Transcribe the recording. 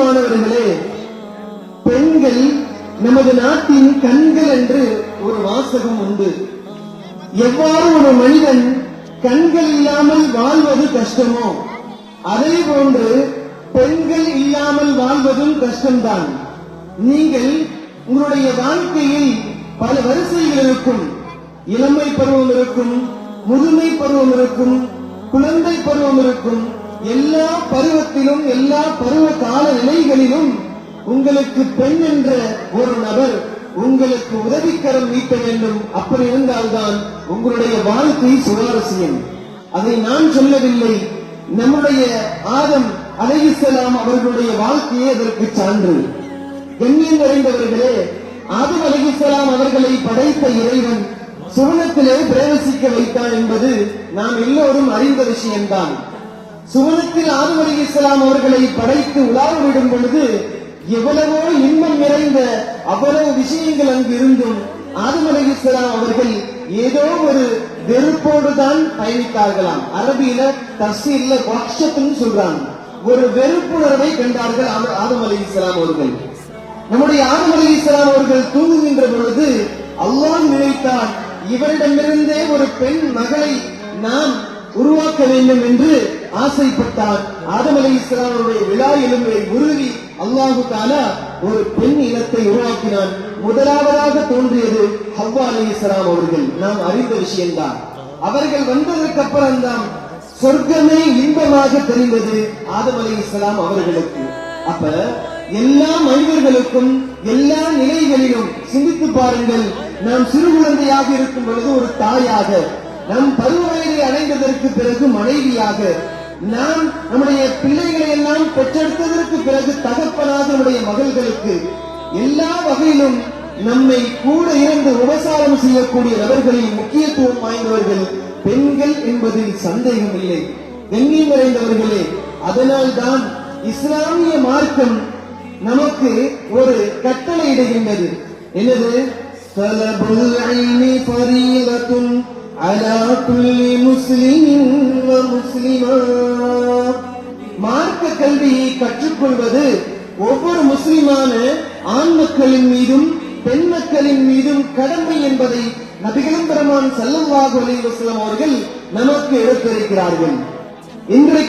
பிரியமானவர்களே பெண்கள் நமது நாட்டின் கண்கள் என்று ஒரு வாசகம் உண்டு. எவ்வாறு ஒரு மனிதன் கண்கள் இல்லாமல் வாழ்வது கஷ்டமோ அதே போன்று பெண்கள் இல்லாமல் வாழ்வதும் கஷ்டம்தான். நீங்கள் உங்களுடைய வாழ்க்கையில் பல வரிசைகள் இருக்கும். இளமை பருவம் இருக்கும் முதுமை பருவம் இருக்கும் குழந்தை பருவம் இருக்கும் எல்லா பருவத்திலும் எல்லா பருவ கால நிலைகளிலும் உங்களுக்கு பெண் என்ற ஒரு நபர் உங்களுக்கு உதவிக்கரம் நீட்ட வேண்டும். அப்படி இருந்தால்தான் உங்களுடைய வாழ்க்கை சுவாரஸ்யம். அதை நான் சொல்லவில்லை. நம்முடைய ஆதம் அலைஹிஸ்ஸலாம் அவர்களுடைய வாழ்க்கையே அதற்கு சான்று. கண்ணியம் நிறைந்தவர்களே ஆதம் அலைஹிஸ்ஸலாம் அவர்களை படைத்த இறைவன் சுவனத்திலே பிரவேசிக்க வைத்தான் என்பது நாம் எல்லோரும் அறிந்த விஷயம்தான். சுவனத்தில் ஆதம் இஸ்லாம் அவர்களை படைத்து உலாவிடும் பொழுது எவ்வளவோ இன்பம் நிறைந்த அவ்வளவு விஷயங்கள் அங்கு இருந்தும் ஆதம் இஸ்லாம் அவர்கள் ஏதோ ஒரு வெறுப்போடு தான் பயணித்தார்களாம். அரபியில தஸ்ஸீர்ல வக்ஷத்துன்னு சொல்றாங்க. ஒரு வெறுப்புணர்வை கண்டார்கள் ஆத- ஆதம் அலைஹிஸ்ஸலாம் அவர்கள். நம்முடைய ஆதம் இஸ்லாம் அவர்கள் தூங்குகின்ற பொழுது அல்லாஹ் நினைத்தான் இவரிடமிருந்தே ஒரு பெண் மகளை நாம் உருவாக்க வேண்டும் என்று ஆசைப்பட்டார். ஆதம் அலி இஸ்லாமுடைய விழா எலும்பை உருவி அல்லாஹு தாலா ஒரு பெண் இனத்தை உருவாக்கினான் முதலாவதாக தோன்றியது ஹவ்வா அலி இஸ்லாம் அவர்கள். நாம் அறிந்த விஷயம்தான். அவர்கள் வந்ததற்கு அப்புறம் தான் சொர்க்கமே இன்பமாக தெரிந்தது ஆதம் அலி இஸ்லாம் அவர்களுக்கு. அப்ப எல்லா மனிதர்களுக்கும் எல்லா நிலைகளிலும் சிந்தித்து பாருங்கள். நாம் சிறு குழந்தையாக இருக்கும் பொழுது ஒரு தாயாக நம் பருவ வயதை அடைந்ததற்கு பிறகு மனைவியாக நாம் நம்முடைய பிள்ளைகளை எல்லாம் பெற்றெடுத்ததற்கு பிறகு தகப்பனாக நம்முடைய மகள்களுக்கு எல்லா வகையிலும் நம்மை கூட இருந்து விவசாயம் செய்யக்கூடிய நபர்களில் முக்கியத்துவம் வாய்ந்தவர்கள் பெண்கள் என்பதில் சந்தேகம் இல்லை கண்ணியம் நிறைந்தவர்களே அதனால்தான் இஸ்லாமிய மார்க்கம் நமக்கு ஒரு கட்டளை இடுகின்றது என்னது طلب العلم فريضة على كل مسلم ومسلمة மார்க்க கல்வியை கற்றுக்கொள்வது ஒவ்வொரு முஸ்லிமான ஆண் மக்களின் மீதும் பெண் மக்களின் மீதும் கடமை என்பதை நபிகளும் பெருமான் செல்லவாக அலைஹி வஸல்லம் அவர்கள் நமக்கு எடுத்திருக்கிறார்கள் இன்றைக்கு